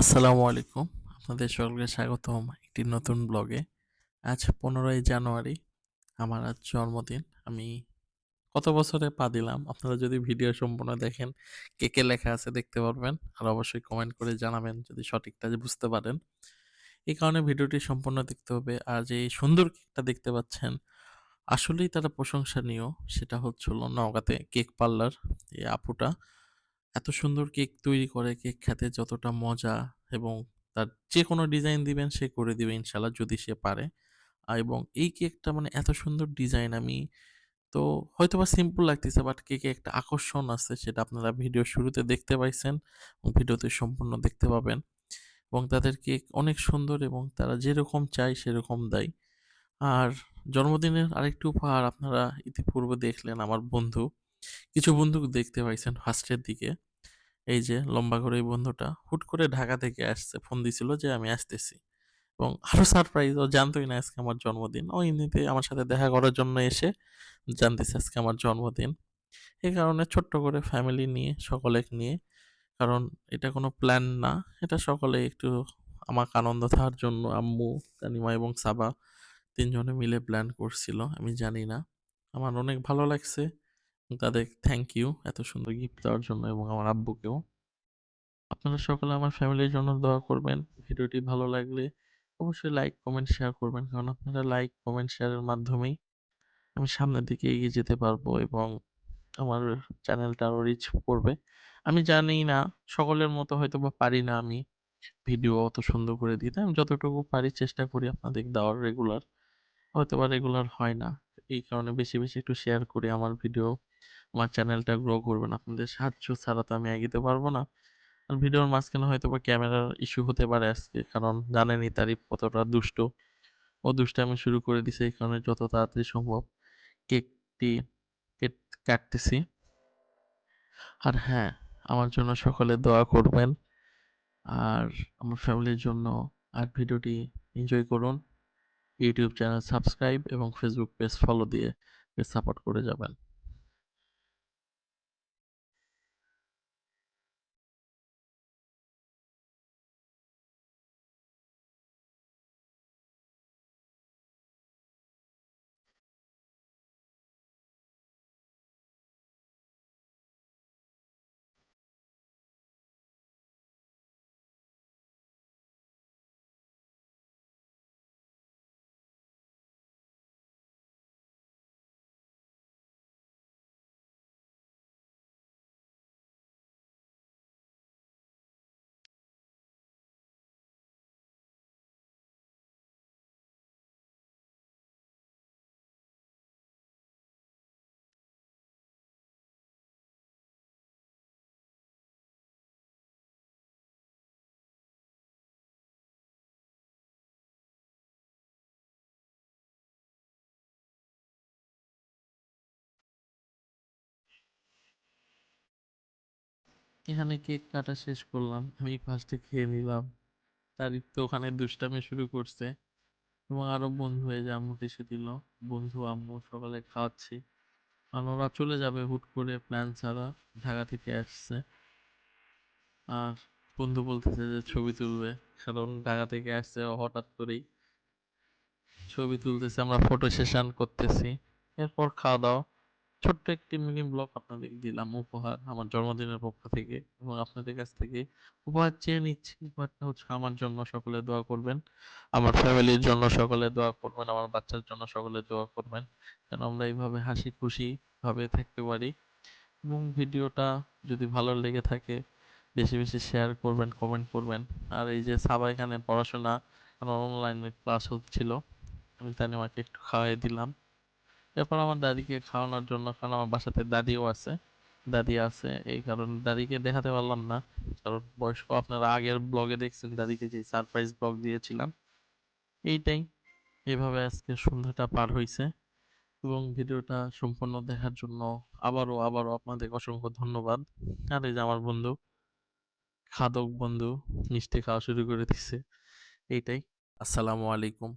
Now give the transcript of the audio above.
আসসালামু আলাইকুম। আপনাদের সকলকে স্বাগতম একটি নতুন ব্লগে। আজ পনেরোই জানুয়ারি, আমার আজ জন্মদিন। আমি কত বছরে পা দিলাম? আপনারা যদি ভিডিও সম্পূর্ণ দেখেন, কে কে লেখা আছে দেখতে পারবেন। আর অবশ্যই কমেন্ট করে জানাবেন যদি সঠিকটা বুঝতে পারেন। এই কারণে ভিডিওটি সম্পূর্ণ দেখতে হবে। আর যে সুন্দর কেকটা দেখতে পাচ্ছেন। আসলেই তারা প্রশংসনীয়। সেটা হচ্ছিল নওগাঁতে কেক পার্লার, এই আপুটা। এত সুন্দর কেক তৈরি করে, কেক খেতে যতটা মজা এবং তার যে কোনো ডিজাইন দিবেন সে করে দিবে ইনশাল্লাহ যদি সে পারে। এবং এই কেকটা মানে এত সুন্দর ডিজাইন আমি তো হয়তো বা সিম্পল লাগতেছে বাট কেকে একটা আকর্ষণ আছে সেটা আপনারা ভিডিও শুরুতে দেখতে পাইছেন এবং ভিডিওতে সম্পূর্ণ দেখতে পাবেন। এবং তাদের কেক অনেক সুন্দর এবং তারা যেরকম চায় সেরকম দেয়। আর জন্মদিনের আরেকটি উপহার আপনারা ইতিপূর্বে দেখলেন আমার বন্ধু। কিছু বন্ধু দেখতে পাইছেন ফার্স্টের দিকে। এই যে লম্বা করে এই বন্ধুটা হুট করে ঢাকা থেকে আসছে, ফোন দিছিল যে আমি আসতেছি। এবং আরও সারপ্রাইজ ও জানতোই না আজকে আমার জন্মদিন। ও এমনিতে আমার সাথে দেখা করার জন্য এসে জানতেছে আজকে আমার জন্মদিন। এই কারণে ছোট্ট করে ফ্যামিলি নিয়ে, সকলে নিয়ে, কারণ এটা কোনো প্ল্যান না। এটা সকলে একটু আমাকে আনন্দ থাকার জন্য আম্মু তানিমা এবং সাবা তিনজনে মিলে প্ল্যান করছিল, আমি জানি না। আমার অনেক ভালো লাগছে। তাদের থ্যাংক ইউ এত সুন্দর গিফট দেওয়ার জন্য এবং আমার আব্বুকেও। আপনারা সকলে আমার ফ্যামিলির জন্য দোয়া করবেন। ভিডিওটি ভালো লাগলে অবশ্যই লাইক কমেন্ট শেয়ার করবেন। কারণ আপনারা লাইক কমেন্ট শেয়ারের মাধ্যমেই আমি সামনের দিকে এগিয়ে যেতে পারব এবং আমার চ্যানেলটা আরও রিচ করবে। আমি জানি না, সকলের মতো হয়তো বা পারি না আমি ভিডিও অত সুন্দর করে দিতে। আমি যতটুকু পারি চেষ্টা করি আপনাদের দেওয়ার রেগুলার হয়তো বা রেগুলার হয় না। এই কারণে বেশি বেশি একটু শেয়ার করি আমার ভিডিও আমার চ্যানেলটা গ্রো করবেন। আপনাদের সাহায্য ছাড়া তো আমি এগিয়ে পারব না। আর ভিডিওর মাঝখানে হয়তো বা ক্যামেরার ইস্যু হতে পারে আজকে, কারণ জানেনই তারিফ কতটা দুষ্ট। ও দুষ্ট আমি শুরু করে দিছি এই কারণে যত তাড়াতাড়ি সম্ভব কেকটি কাটতেছি। আর হ্যাঁ আমার জন্য সকলে দোয়া করবেন। আর আমার ফ্যামিলির জন্য আর ভিডিওটি এনজয় করুন। ইউটিউব চ্যানেল সাবস্ক্রাইব এবং ফেসবুক পেজ ফলো দিয়ে সাপোর্ট করে যাবেন। এখানে কেক কাটা শেষ করলাম। আমি ফার্স্টে খেয়ে নিলাম। তারিফ তো ওখানে দুষ্টামি শুরু করছে। এবং আরও বন্ধু হয়ে যে আম্মু এসে দিল। বন্ধু, আম্মু, সকালে খাওয়াচ্ছি। কারণ ওরা চলে যাবে হুট করে প্ল্যান ছাড়া। ঢাকা থেকে আসছে। আর বন্ধু বলতেছে যে ছবি তুলবে। কারণ ঢাকা থেকে আসছে হঠাৎ করেই। ছবি তুলতেছে, আমরা ফটো সেশন করতেছি। এরপর খাওয়া দাওয়া। ছোট্ট একটি মিনি ব্লগ আপনাদের দিলাম উপহার আমার জন্মদিনের পক্ষ থেকে এবং আপনাদের কাছ থেকে। উপহার চেয়ে নিচ্ছি, উপহারটা হচ্ছে আমার জন্য সকলে দোয়া করবেন, আমার ফ্যামিলির জন্য সকলে দোয়া করবেন, আমার বাচ্চার জন্য সকলে দোয়া করবেন, যেন আমরা এইভাবে হাসি খুশি ভাবে থাকতে পারি। এবং ভিডিওটা যদি ভালো লেগে থাকে, বেশি বেশি শেয়ার করবেন কমেন্ট করবেন। আর এই যে সাবা এখানে পড়াশোনা অনলাইনে ক্লাস হচ্ছিল, আমি তানিমাকে একটু খাওয়াই দিলাম। এরপর আমার দাদিকে খাওয়ানোর জন্য, কারণ আমার বাসাতে দাদিও আছে, দাদি আছে, এই কারণে দাদিকে দেখাতে পারলাম না। কারণ বয়স্ক, আপনারা আগের ব্লগে দেখছেন, দাদিকে যে সারপ্রাইজ ব্লগ দিয়েছিলাম, এইটাই। এভাবে আজকে সন্ধ্যাটা পার হয়েছে এবং ভিডিওটা সম্পূর্ণ দেখার জন্য আবারও আবারও আপনাদের অসংখ্য ধন্যবাদ। আর এই যে আমার বন্ধু, খাদক বন্ধু, মিষ্টি খাওয়া শুরু করে দিচ্ছে এইটাই। আসসালামু আলাইকুম।